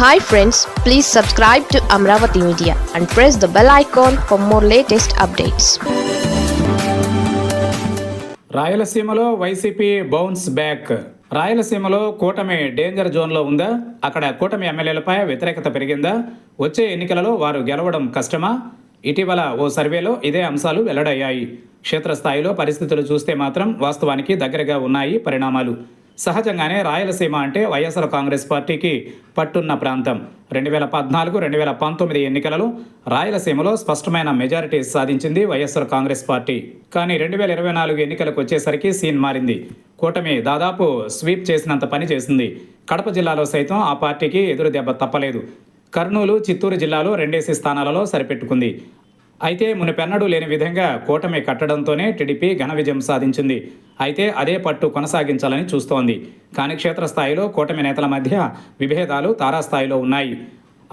Hi friends please subscribe to Amaravati media and press the bell icon for more latest updates రాయలసీమలో YCP bounce back. రాయలసీమలో కూటమి danger జోన్లో ఉందా? అక్కడ కూటమి ఎమ్మెల్యేలపై వ్యతిరేకత పెరిగిందా? వచ్చే ఎన్నికలలో వారు గెలవడం కష్టమా? ఇటీవల ఓ సర్వేలో ఇదే అంశాలు వెల్లడయ్యాయి. క్షేత్రస్థాయిలో పరిస్థితులు చూస్తే మాత్రం వాస్తవానికి దగ్గరగా ఉన్నాయి పరిణామాలు. సహజంగానే రాయలసీమ అంటే వైఎస్ఆర్ కాంగ్రెస్ పార్టీకి పట్టున్న ప్రాంతం. రెండు వేల పద్నాలుగు రెండు వేల పంతొమ్మిది ఎన్నికలలో రాయలసీమలో స్పష్టమైన మెజారిటీ సాధించింది వైఎస్ఆర్ కాంగ్రెస్ పార్టీ. కానీ రెండు వేల ఇరవై నాలుగు ఎన్నికలకు వచ్చేసరికి సీన్ మారింది. కూటమి దాదాపు స్వీప్ చేసినంత పని చేసింది. కడప జిల్లాలో సైతం ఆ పార్టీకి ఎదురు దెబ్బ తప్పలేదు. కర్నూలు చిత్తూరు జిల్లాలో రెండేసి స్థానాలలో సరిపెట్టుకుంది. అయితే మునిపెన్నడూ లేని విధంగా కూటమి కట్టడంతోనే టీడీపీ ఘన విజయం సాధించింది. అయితే అదే పట్టు కొనసాగించాలని చూస్తోంది. కానీ క్షేత్రస్థాయిలో కూటమి నేతల మధ్య విభేదాలు తారాస్థాయిలో ఉన్నాయి.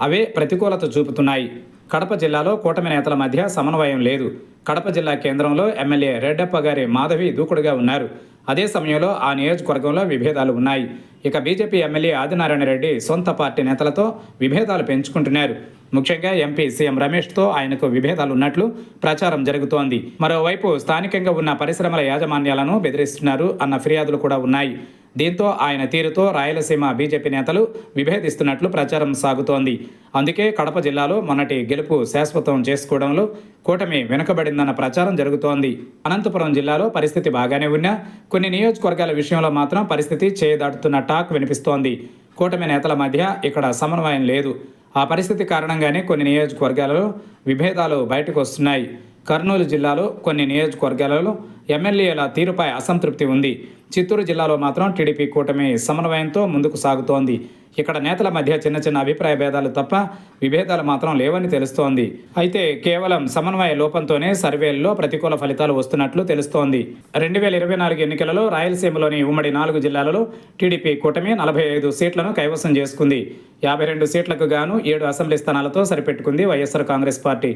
అవే ప్రతికూలత చూపుతున్నాయి. కడప జిల్లాలో కూటమి నేతల మధ్య సమన్వయం లేదు. కడప జిల్లా కేంద్రంలో ఎమ్మెల్యే రెడ్డప్ప గారి మాధవి దూకుడుగా ఉన్నారు. అదే సమయంలో ఆ నియోజకవర్గంలో విభేదాలు ఉన్నాయి. ఇక బీజేపీ ఎమ్మెల్యే ఆదినారాయణ రెడ్డి సొంత పార్టీ నేతలతో విభేదాలు పెంచుకుంటున్నారు. ముఖ్యంగా ఎంపీ సీఎం రమేష్తో ఆయనకు విభేదాలు ఉన్నట్లు ప్రచారం జరుగుతోంది. మరోవైపు స్థానికంగా ఉన్న పరిశ్రమల యాజమాన్యాలను బెదిరిస్తున్నారు అన్న ఫిర్యాదులు కూడా ఉన్నాయి. దీంతో ఆయన తీరుతో రాయలసీమ బీజేపీ నేతలు విభేదిస్తున్నట్లు ప్రచారం సాగుతోంది. అందుకే కడప జిల్లాలో మొన్నటి గెలుపు శాశ్వతం చేసుకోవడంలో కూటమి వెనుకబడిందన్న ప్రచారం జరుగుతోంది. అనంతపురం జిల్లాలో పరిస్థితి బాగానే ఉన్నా కొన్ని నియోజకవర్గాల విషయంలో మాత్రం పరిస్థితి చేయదాటుతున్న టాక్ వినిపిస్తోంది. కూటమి నేతల మధ్య ఇక్కడ సమన్వయం లేదు. ఆ పరిస్థితి కారణంగానే కొన్ని నియోజకవర్గాలలో విభేదాలు బయటకు వస్తున్నాయి. కర్నూలు జిల్లాలో కొన్ని నియోజకవర్గాలలో ఎమ్మెల్యేల తీరుపై అసంతృప్తి ఉంది. చిత్తూరు జిల్లాలో మాత్రం టీడీపీ కూటమి సమన్వయంతో ముందుకు సాగుతోంది. ఇక్కడ నేతల మధ్య చిన్న చిన్న అభిప్రాయ భేదాలు తప్ప విభేదాలు మాత్రం లేవని తెలుస్తోంది. అయితే కేవలం సమన్వయ లోపంతోనే సర్వేల్లో ప్రతికూల ఫలితాలు వస్తున్నట్లు తెలుస్తోంది. రెండు వేల ఇరవై నాలుగు ఎన్నికలలో రాయలసీమలోని ఉమ్మడి నాలుగు జిల్లాలలో టీడీపీ కూటమి నలభై ఐదు సీట్లను కైవసం చేసుకుంది. యాభై రెండు సీట్లకు గాను ఏడు అసెంబ్లీ స్థానాలతో సరిపెట్టుకుంది వైఎస్ఆర్ కాంగ్రెస్ పార్టీ.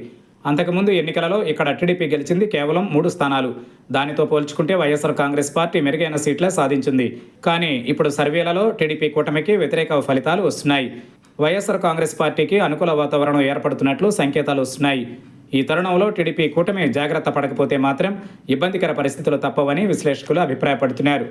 అంతకుముందు ఎన్నికలలో ఇక్కడ టీడీపీ గెలిచింది కేవలం మూడు స్థానాలు. దానితో పోల్చుకుంటే వైఎస్ఆర్ కాంగ్రెస్ పార్టీ మెరుగైన సీట్లే సాధించింది. కానీ ఇప్పుడు సర్వేలలో టీడీపీ కూటమికి వ్యతిరేక ఫలితాలు వస్తున్నాయి. వైఎస్ఆర్ కాంగ్రెస్ పార్టీకి అనుకూల వాతావరణం ఏర్పడుతున్నట్లు సంకేతాలు వస్తున్నాయి. ఈ తరుణంలో టీడీపీ కూటమి జాగ్రత్త పడకపోతే మాత్రం ఇబ్బందికర పరిస్థితులు తప్పవని విశ్లేషకులు అభిప్రాయపడుతున్నారు.